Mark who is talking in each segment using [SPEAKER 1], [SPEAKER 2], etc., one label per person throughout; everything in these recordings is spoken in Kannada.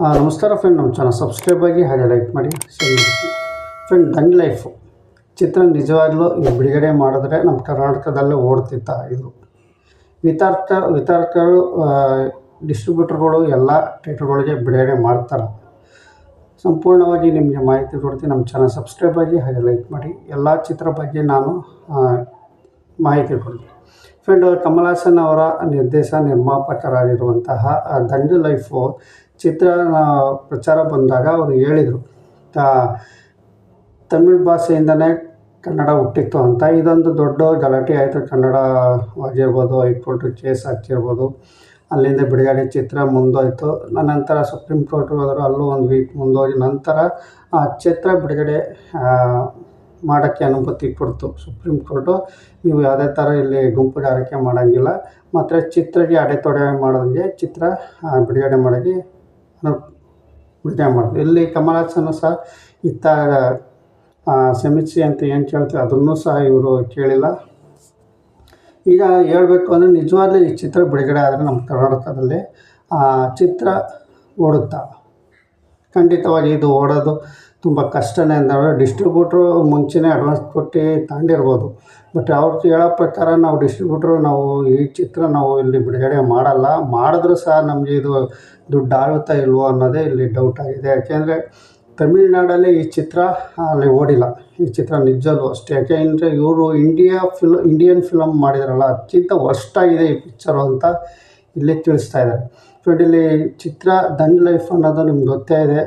[SPEAKER 1] ನಮಸ್ಕಾರ ಫ್ರೆಂಡ್ ನಮ್ಮ ಚಾನಲ್ ಸಬ್ಸ್ಕ್ರೈಬ್ ಆಗಿ ಹಾಗೆ ಲೈಕ್ ಮಾಡಿ ಶೇರ್ ಫ್ರೆಂಡ್ ದಂಗ್ ಲೈಫು ಚಿತ್ರ ನಿಜವಾಗ್ಲೂ ಬಿಡುಗಡೆ ಮಾಡಿದ್ರೆ ನಮ್ಮ ಕರ್ನಾಟಕದಲ್ಲೇ ಓಡ್ತಿತ್ತ ಇದು. ವಿತರ್ಕ ವಿತರ್ಕರು ಡಿಸ್ಟ್ರಿಬ್ಯೂಟರ್ಗಳು ಎಲ್ಲ ಥಿಯೇಟರ್ಗಳಿಗೆ ಬಿಡುಗಡೆ ಮಾಡ್ತಾರೆ. ಸಂಪೂರ್ಣವಾಗಿ ನಿಮಗೆ ಮಾಹಿತಿ ಕೊಡ್ತೀನಿ, ನಮ್ಮ ಚಾನಲ್ ಸಬ್ಸ್ಕ್ರೈಬ್ ಆಗಿ ಹಾಗೆ ಲೈಕ್ ಮಾಡಿ. ಎಲ್ಲ ಚಿತ್ರ ಬಗ್ಗೆ ನಾನು ಮಾಹಿತಿ ಕೊಡ್ತೀನಿ. ಫ್ರೆಂಡ್ ಕಮಲ್ ಅವರ ನಿರ್ದೇಶ ನಿರ್ಮಾಪಕರಾಗಿರುವಂತಹ ದಂಡು ಲೈಫು ಚಿತ್ರ ಪ್ರಚಾರ ಬಂದಾಗ ಅವರು ಹೇಳಿದರು ತಮಿಳ್ ಭಾಷೆಯಿಂದನೇ ಕನ್ನಡ ಹುಟ್ಟಿತ್ತು ಅಂತ. ಇದೊಂದು ದೊಡ್ಡ ಗಲಾಟೆ ಆಯಿತು. ಕನ್ನಡವಾಗಿರ್ಬೋದು ಹೈಕೋರ್ಟ್ ಕೇಸ್ ಹಾಕಿರ್ಬೋದು, ಅಲ್ಲಿಂದ ಬಿಡುಗಡೆ ಚಿತ್ರ ಮುಂದೋಯ್ತು. ನಂತರ ಸುಪ್ರೀಂ ಕೋರ್ಟ್ ಹೋದರು, ಅಲ್ಲೂ ಒಂದು ವೀಕ್ ಮುಂದೋಗಿ ನಂತರ, ಆ, ಚಿತ್ರ ಬಿಡುಗಡೆ ಮಾಡೋಕ್ಕೆ ಅನುಮತಿ ಕೊಡ್ತು. ಸುಪ್ರೀಂ ಕೋರ್ಟು, ನೀವು ಯಾವುದೇ ಥರ ಇಲ್ಲಿ ಗುಂಪುಗಾರಿಕೆ ಮಾಡೋಂಗಿಲ್ಲ. ಮಾತ್ರ ಚಿತ್ರಕ್ಕೆ ಅಡೆತೊಡೆ ಮಾಡೋದಂಗೆ ಚಿತ್ರ ಬಿಡುಗಡೆ ಮಾಡೋಕ್ಕೆ ಅನು- ಮಾಡ್ತಾರೆ ಮಾಡೋದು ಇಲ್ಲಿ ಕಮಲಾಸನ ಸಹ ಇತ್ತ ಸಮೀಕ್ಷೆ ಅಂತ ಏನು ಕೇಳ್ತೀವಿ ಅದನ್ನು ಸಹ ಇವರು ಕೇಳಿಲ್ಲ. ಈಗ ಹೇಳಬೇಕು ಅಂದರೆ ನಿಜವಾಗ್ಲೂ ಈ ಚಿತ್ರ ಬಿಡುಗಡೆ ಆದರೆ ನಮ್ಮ ಕರ್ನಾಟಕದಲ್ಲಿ ಚಿತ್ರ ಓಡುತ್ತಾ? ಖಂಡಿತವಾಗಿ ಇದು ಓಡೋದು ತುಂಬ ಕಷ್ಟನೇ ಅಂದರೆ ಡಿಸ್ಟ್ರಿಬ್ಯೂಟ್ರು ಮುಂಚೆನೇ ಅಡ್ವಾನ್ಸ್ ಕೊಟ್ಟು ತಗೊಂಡಿರ್ಬೋದು. ಬಟ್ ಅವ್ರು ಹೇಳೋ ಪ್ರಕಾರ ನಾವು ಡಿಸ್ಟ್ರಿಬ್ಯೂಟ್ರು ನಾವು ಈ ಚಿತ್ರ ನಾವು ಇಲ್ಲಿ ಬಿಡುಗಡೆ ಮಾಡಲ್ಲ. ಮಾಡಿದ್ರೂ ಸಹ ನಮಗೆ ಇದು ದುಡ್ಡು ಆಗುತ್ತಾ ಇಲ್ವೋ ಅನ್ನೋದೇ ಇಲ್ಲಿ ಡೌಟ್ ಆಗಿದೆ. ಯಾಕೆಂದರೆ ತಮಿಳ್ನಾಡಲ್ಲಿ ಈ ಚಿತ್ರ ಅಲ್ಲಿ ಓಡಿಲ್ಲ. ಈ ಚಿತ್ರ ನಿಜಲ್ಲೂ ಅಷ್ಟೇ. ಯಾಕೆಂದರೆ ಇವರು ಇಂಡಿಯಾ ಫಿಲ್ ಇಂಡಿಯನ್ ಫಿಲಮ್ ಮಾಡಿದಾರಲ್ಲ, ಅತ್ಯಂತ ವರ್ಸ್ಟ್ ಆಗಿದೆ ಈ ಪಿಕ್ಚರು ಅಂತ ಇಲ್ಲಿ ತಿಳಿಸ್ತಾ ಇದ್ದಾರೆ. ಫ್ರೆಂಡ್ ಇಲ್ಲಿ ಚಿತ್ರ ದಂಡ್ ಲೈಫ್ ಅನ್ನೋದು ನಿಮ್ಗೆ ಗೊತ್ತೇ ಇದೆ.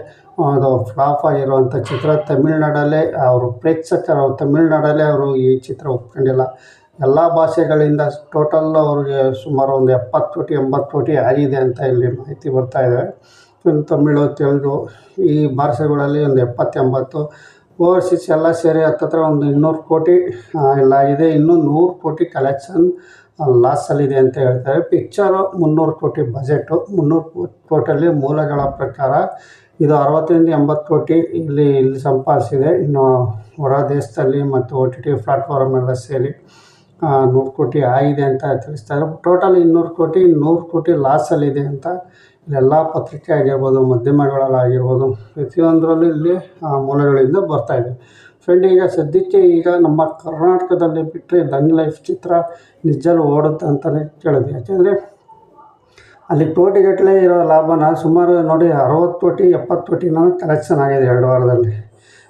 [SPEAKER 1] ಅದು ಫ್ಲಾಪ್ ಆಗಿರುವಂಥ ಚಿತ್ರ ತಮಿಳ್ನಾಡಲ್ಲೇ, ಅವರು ಪ್ರೇಕ್ಷಕರು ತಮಿಳ್ನಾಡಲ್ಲೇ ಅವರು ಈ ಚಿತ್ರ ಒಪ್ಕೊಂಡಿಲ್ಲ. ಎಲ್ಲ ಭಾಷೆಗಳಿಂದ ಟೋಟಲ್ ಅವ್ರಿಗೆ ಸುಮಾರು ಒಂದು ಎಪ್ಪತ್ತು ಕೋಟಿ, ಎಂಬತ್ತು ಕೋಟಿ ಆಗಿದೆ ಅಂತ ಇಲ್ಲಿ ಮಾಹಿತಿ ಬರ್ತಾ ಇದೆ. ತಮಿಳು, ತೆಲುಗು, ಈ ಭಾಷೆಗಳಲ್ಲಿ ಒಂದು ಎಪ್ಪತ್ತೆಂಬತ್ತು ಓವರ್ಸೀಸ್ ಎಲ್ಲ ಸೇರಿ ಹತ್ತತ್ರ ಒಂದು ಇನ್ನೂರು ಕೋಟಿ ಎಲ್ಲ ಇದೆ ಇನ್ನೂ ನೂರು ಕೋಟಿ ಕಲೆಕ್ಷನ್ ಲಾಸಲ್ಲಿದೆ ಅಂತ ಹೇಳ್ತಾರೆ. ಪಿಕ್ಚರು ಮುನ್ನೂರು ಕೋಟಿ ಬಜೆಟು ಮುನ್ನೂರು ಕೋಟಿಯಲ್ಲಿ ಮೂಲಗಳ ಪ್ರಕಾರ ಇದು ಅರವತ್ತರಿಂದ ಎಂಬತ್ತು ಕೋಟಿ ಇಲ್ಲಿ ಇಲ್ಲಿ ಸಂಪಾದಿಸಿದೆ. ಇನ್ನು ಹೊರ ದೇಶದಲ್ಲಿ ಮತ್ತು ಒ ಟಿ ಟಿ ಪ್ಲಾಟ್ಫಾರ್ಮ್ ಎಲ್ಲ ಸೇರಿ ನೂರು ಕೋಟಿ ಆಗಿದೆ ಅಂತ ತಿಳಿಸ್ತಾರೆ ಟೋಟಲ್ ಇನ್ನೂರು ಕೋಟಿ, ನೂರು ಕೋಟಿ ಲಾಸಲ್ಲಿದೆ ಅಂತ ಇಲ್ಲೆಲ್ಲ ಪತ್ರಿಕೆ ಆಗಿರ್ಬೋದು, ಮಾಧ್ಯಮಗಳಲ್ಲಾಗಿರ್ಬೋದು, ಪ್ರತಿಯೊಂದರಲ್ಲೂ ಇಲ್ಲಿ ಮೂಲಗಳಿಂದ ಬರ್ತಾ ಫ್ರೆಂಡ್ ಈಗ ಸದ್ಯಕ್ಕೆ ಈಗ ನಮ್ಮ ಕರ್ನಾಟಕದಲ್ಲಿ ಬಿಟ್ಟರೆ ನನ್ನ ಲೈಫ್ ಚಿತ್ರ ನಿಜಲು ಓಡುತ್ತೆ ಅಂತಲೇ ಕೇಳಿದೆ ಯಾಕೆಂದರೆ ಅಲ್ಲಿ ಕೋಟಿಗಟ್ಟಲೆ ಇರೋ ಲಾಭನ ಸುಮಾರು ನೋಡಿ ಅರವತ್ತು ಕೋಟಿ, ಎಪ್ಪತ್ತು ಕೋಟಿನ ಕಲೆಕ್ಷನ್ ಆಗಿದೆ ಎರಡು ವಾರದಲ್ಲಿ.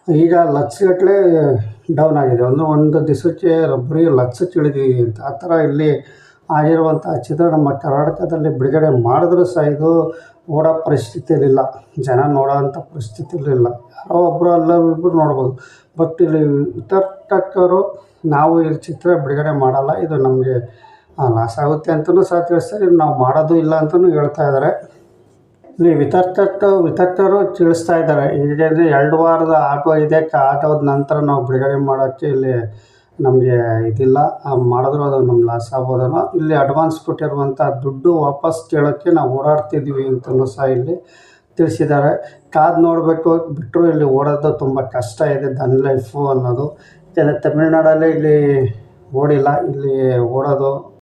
[SPEAKER 1] ಈಗ ಲಕ್ಷಗಟ್ಟಲೆ ಡೌನ್ ಆಗಿದೆ. ಒಂದು ಒಂದು ದಿವಸಕ್ಕೆ ಬರೀ ಲಕ್ಷ ತಿಳಿದೀವಿ ಅಂತ. ಆ ಥರ ಇಲ್ಲಿ ಆಗಿರುವಂಥ ಚಿತ್ರ ನಮ್ಮ ಕರ್ನಾಟಕದಲ್ಲಿ ಬಿಡುಗಡೆ ಮಾಡಿದ್ರೂ ಸಹ ಇದು ಓಡೋ ಪರಿಸ್ಥಿತಿಯಲ್ಲಿಲ್ಲ. ಜನ ನೋಡೋವಂಥ ಪರಿಸ್ಥಿತಿಯಲ್ಲಿಲ್ಲ. ಯಾರೋ ಒಬ್ಬರು ಅಲ್ಲ ಇಬ್ಬರು ನೋಡ್ಬೋದು. ಬಟ್ ಇಲ್ಲಿ ವಿತರಕರು ನಾವು ಈ ಚಿತ್ರ ಬಿಡುಗಡೆ ಮಾಡಲ್ಲ. ಇದು ನಮಗೆ ಲಾಸ್ ಆಗುತ್ತೆ ಅಂತಲೂ ಸಹ ತಿಳಿಸ್ತಾರೆ. ನಾವು ಮಾಡೋದು ಇಲ್ಲ ಅಂತಲೂ ಹೇಳ್ತಾ ಇದ್ದಾರೆ. ಇಲ್ಲಿ ವಿತರ್ಕ ವಿತರಕರು ತಿಳಿಸ್ತಾ ಇದ್ದಾರೆ. ಈಗ ಎರಡು ವಾರದ ಆಟೋ ಇದೆ. ಆಟೋದ ನಂತರ ನಾವು ಬಿಡುಗಡೆ ಮಾಡೋಕ್ಕೆ ಇಲ್ಲಿ ನಮಗೆ ಇದಿಲ್ಲ. ಮಾಡಿದ್ರೂ ಅದು ನಮ್ಮ ಲಾಸ್ ಆಗ್ಬೋದೇನೋ. ಇಲ್ಲಿ ಅಡ್ವಾನ್ಸ್ ಕೊಟ್ಟಿರುವಂಥ ದುಡ್ಡು ವಾಪಸ್ ಕೇಳೋಕ್ಕೆ ನಾವು ಓಡಾಡ್ತಿದ್ವಿ ಅಂತಲೂ ಸಹ ಇಲ್ಲಿ ತಿಳಿಸಿದ್ದಾರೆ. ಕಾದ್ ನೋಡಬೇಕು ಬಿಟ್ಟರು ಇಲ್ಲಿ ಓಡೋದು ತುಂಬ ಕಷ್ಟ ಇದೆ ದನ್ ಲೈಫು ಅನ್ನೋದು. ಯಾಕೆಂದರೆ ತಮಿಳ್ನಾಡಲ್ಲೇ ಇಲ್ಲಿ ಓಡಿಲ್ಲ. ಇಲ್ಲಿ ಓಡೋದು